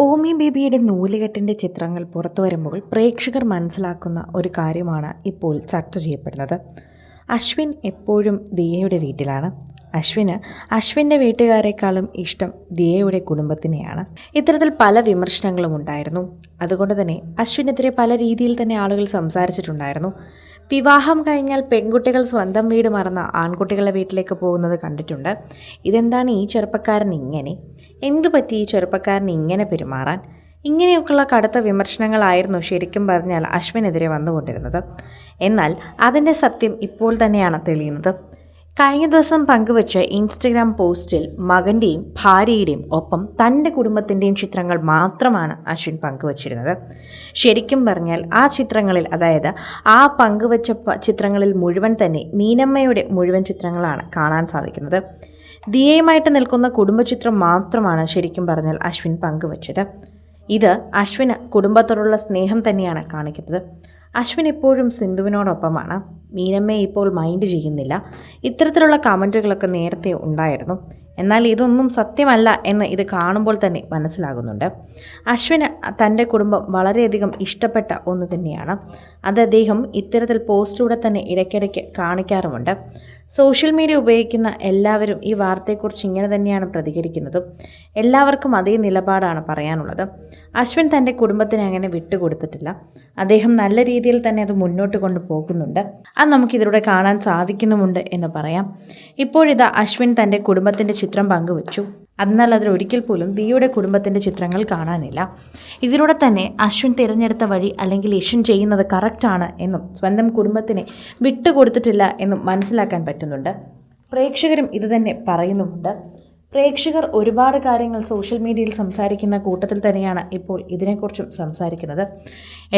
ഓമി ബേബിയുടെ നൂലുകെട്ടിന്റെ ചിത്രങ്ങൾ പുറത്തു വരുമ്പോൾ പ്രേക്ഷകർ മനസ്സിലാക്കുന്ന ഒരു കാര്യമാണ് ഇപ്പോൾ ചർച്ച ചെയ്യപ്പെടുന്നത്. അശ്വിൻ എപ്പോഴും ദിയയുടെ വീട്ടിലാണ്. അശ്വിന് അശ്വിന്റെ വീട്ടുകാരെക്കാളും ഇഷ്ടം ദിയയുടെ കുടുംബത്തിനെയാണ്. ഇത്തരത്തിൽ പല വിമർശനങ്ങളും ഉണ്ടായിരുന്നു. അതുകൊണ്ട് തന്നെ അശ്വിനെതിരെ പല രീതിയിൽ തന്നെ ആളുകൾ സംസാരിച്ചിട്ടുണ്ടായിരുന്നു. വിവാഹം കഴിഞ്ഞാൽ പെൺകുട്ടികൾ സ്വന്തം വീട് മറന്ന് ആൺകുട്ടികളുടെ വീട്ടിലേക്ക് പോകുന്നത് കണ്ടിട്ടുണ്ട്. ഇതെന്താണ് ഈ ചെറുപ്പക്കാരൻ ഇങ്ങനെ? എന്തു പറ്റി ഈ ചെറുപ്പക്കാരൻ ഇങ്ങനെ പെരുമാറാൻ? ഇങ്ങനെയൊക്കെയുള്ള കടുത്ത വിമർശനങ്ങളായിരുന്നു ശരിക്കും പറഞ്ഞാൽ അശ്വിനെതിരെ വന്നുകൊണ്ടിരുന്നത്. എന്നാൽ അതിന്റെ സത്യം ഇപ്പോൾ തന്നെയാണ് തെളിയുന്നത്. കഴിഞ്ഞ ദിവസം പങ്കുവച്ച ഇൻസ്റ്റഗ്രാം പോസ്റ്റിൽ മകന്റെയും ഭാര്യയുടെയും ഒപ്പം തന്റെ കുടുംബത്തിന്റെയും ചിത്രങ്ങൾ മാത്രമാണ് അശ്വിൻ പങ്കുവച്ചിരുന്നത്. ശരിക്കും പറഞ്ഞാൽ ആ ചിത്രങ്ങളിൽ അതായത് ആ പങ്കുവച്ച ചിത്രങ്ങളിൽ മുഴുവൻ തന്നെ മീനമ്മയുടെ മുഴുവൻ ചിത്രങ്ങളാണ് കാണാൻ സാധിക്കുന്നത്. ദിയയുമായിട്ട് നിൽക്കുന്ന കുടുംബചിത്രം മാത്രമാണ് ശരിക്കും പറഞ്ഞാൽ അശ്വിൻ പങ്കുവച്ചത്. ഇത് അശ്വിന് കുടുംബത്തോടുള്ള സ്നേഹം തന്നെയാണ് കാണിക്കുന്നത്. അശ്വിൻ ഇപ്പോഴും സിന്ധുവിനോടൊപ്പമാണ്. മീനമ്മയെ ഇപ്പോൾ മൈൻഡ് ചെയ്യുന്നില്ല. ഇത്തരത്തിലുള്ള കമന്റുകളൊക്കെ നേരത്തെ ഉണ്ടായിരുന്നു. എന്നാൽ ഇതൊന്നും സത്യമല്ല എന്ന് ഇത് കാണുമ്പോൾ തന്നെ മനസ്സിലാകുന്നുണ്ട്. അശ്വിന് തന്റെ കുടുംബം വളരെയധികം ഇഷ്ടപ്പെട്ട ഒന്ന് തന്നെയാണ്. അത് അദ്ദേഹം ഇത്തരത്തിൽ പോസ്റ്റിലൂടെ തന്നെ ഇടയ്ക്കിടയ്ക്ക് കാണിക്കാറുമുണ്ട്. സോഷ്യൽ മീഡിയ ഉപയോഗിക്കുന്ന എല്ലാവരും ഈ വാർത്തയെക്കുറിച്ച് ഇങ്ങനെ തന്നെയാണ് പ്രതികരിക്കുന്നതും. എല്ലാവർക്കും അതേ നിലപാടാണ് പറയാനുള്ളത്. അശ്വിൻ തന്റെ കുടുംബത്തിന് അങ്ങനെ വിട്ടുകൊടുത്തിട്ടില്ല. അദ്ദേഹം നല്ല രീതിയിൽ തന്നെ അത് മുന്നോട്ട് കൊണ്ട് പോകുന്നുണ്ട്. അത് നമുക്കിതിലൂടെ കാണാൻ സാധിക്കുന്നുമുണ്ട് എന്ന് പറയാം. ഇപ്പോഴിതാ അശ്വിൻ തന്റെ കുടുംബത്തിന്റെ ചിത്രം പങ്കുവച്ചു. എന്നാൽ അതിൽ ഒരിക്കൽ പോലും ദിയുടെ കുടുംബത്തിന്റെ ചിത്രങ്ങൾ കാണാനില്ല. ഇതിലൂടെ തന്നെ അശ്വിൻ തിരഞ്ഞെടുത്ത വഴി അല്ലെങ്കിൽ യശ്വിൻ ചെയ്യുന്നത് കറക്റ്റാണ് എന്നും സ്വന്തം കുടുംബത്തിനെ വിട്ടുകൊടുത്തിട്ടില്ല എന്നും മനസ്സിലാക്കാൻ പറ്റുന്നുണ്ട്. പ്രേക്ഷകരും ഇത് തന്നെ പറയുന്നുമുണ്ട്. പ്രേക്ഷകർ ഒരുപാട് കാര്യങ്ങൾ സോഷ്യൽ മീഡിയയിൽ സംസാരിക്കുന്ന കൂട്ടത്തിൽ തന്നെയാണ് ഇപ്പോൾ ഇതിനെക്കുറിച്ചും സംസാരിക്കുന്നത്.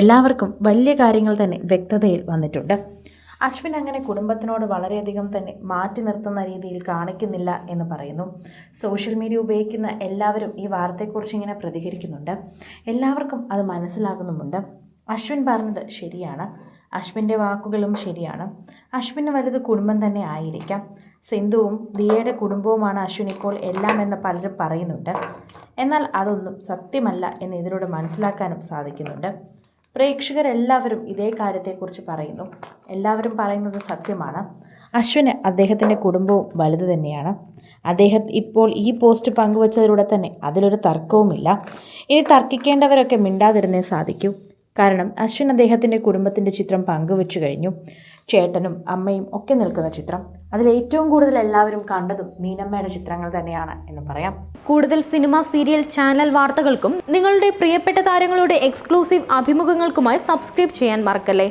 എല്ലാവർക്കും വലിയ കാര്യങ്ങൾ തന്നെ വ്യക്തതയിൽ വന്നിട്ടുണ്ട്. അശ്വിൻ അങ്ങനെ കുടുംബത്തിനോട് വളരെയധികം തന്നെ മാറ്റി നിർത്തുന്ന രീതിയിൽ കാണിക്കുന്നില്ല എന്ന് പറയുന്നു. സോഷ്യൽ മീഡിയ ഉപയോഗിക്കുന്ന എല്ലാവരും ഈ വാർത്തയെക്കുറിച്ച് ഇങ്ങനെ പ്രതികരിക്കുന്നുണ്ട്. എല്ലാവർക്കും അത് മനസ്സിലാകുന്നുമുണ്ട്. അശ്വിൻ പറഞ്ഞത് ശരിയാണ്. അശ്വിന്റെ വാക്കുകളും ശരിയാണ്. അശ്വിന് വലുത് കുടുംബം തന്നെ ആയിരിക്കാം. സിന്ധുവും ദിയയുടെ കുടുംബവുമാണ് അശ്വിൻ ഇപ്പോൾ എല്ലാം എന്ന് പലരും പറയുന്നുണ്ട്. എന്നാൽ അതൊന്നും സത്യമല്ല എന്ന് ഇതിലൂടെ മനസ്സിലാക്കാനും സാധിക്കുന്നുണ്ട്. പ്രേക്ഷകരെല്ലാവരും ഇതേ കാര്യത്തെക്കുറിച്ച് പറയുന്നു. എല്ലാവരും പറയുന്നത് സത്യമാണ്. അശ്വിന് അദ്ദേഹത്തിന്റെ കുടുംബവും വലുത് തന്നെയാണ്. അദ്ദേഹം ഇപ്പോൾ ഈ പോസ്റ്റ് പങ്കുവച്ചതിലൂടെ തന്നെ അതിലൊരു തർക്കവുമില്ല. ഇനി തർക്കിക്കേണ്ടവരൊക്കെ മിണ്ടാതിരുന്നേ സാധിക്കൂ. കാരണം അശ്വിൻ അദ്ദേഹത്തിന്റെ കുടുംബത്തിന്റെ ചിത്രം പങ്കുവച്ചു കഴിഞ്ഞു. ചേട്ടനും അമ്മയും ഒക്കെ നിൽക്കുന്ന ചിത്രം. അതിൽ ഏറ്റവും കൂടുതൽ എല്ലാവരും കണ്ടതും മീനമ്മയുടെ ചിത്രങ്ങൾ തന്നെയാണ് എന്ന് പറയാം. കൂടുതൽ സിനിമ സീരിയൽ ചാനൽ വാർത്തകൾക്കും നിങ്ങളുടെ പ്രിയപ്പെട്ട താരങ്ങളുടെ എക്സ്ക്ലൂസീവ് അഭിമുഖങ്ങൾക്കുമായി സബ്സ്ക്രൈബ് ചെയ്യാൻ മറക്കല്ലേ?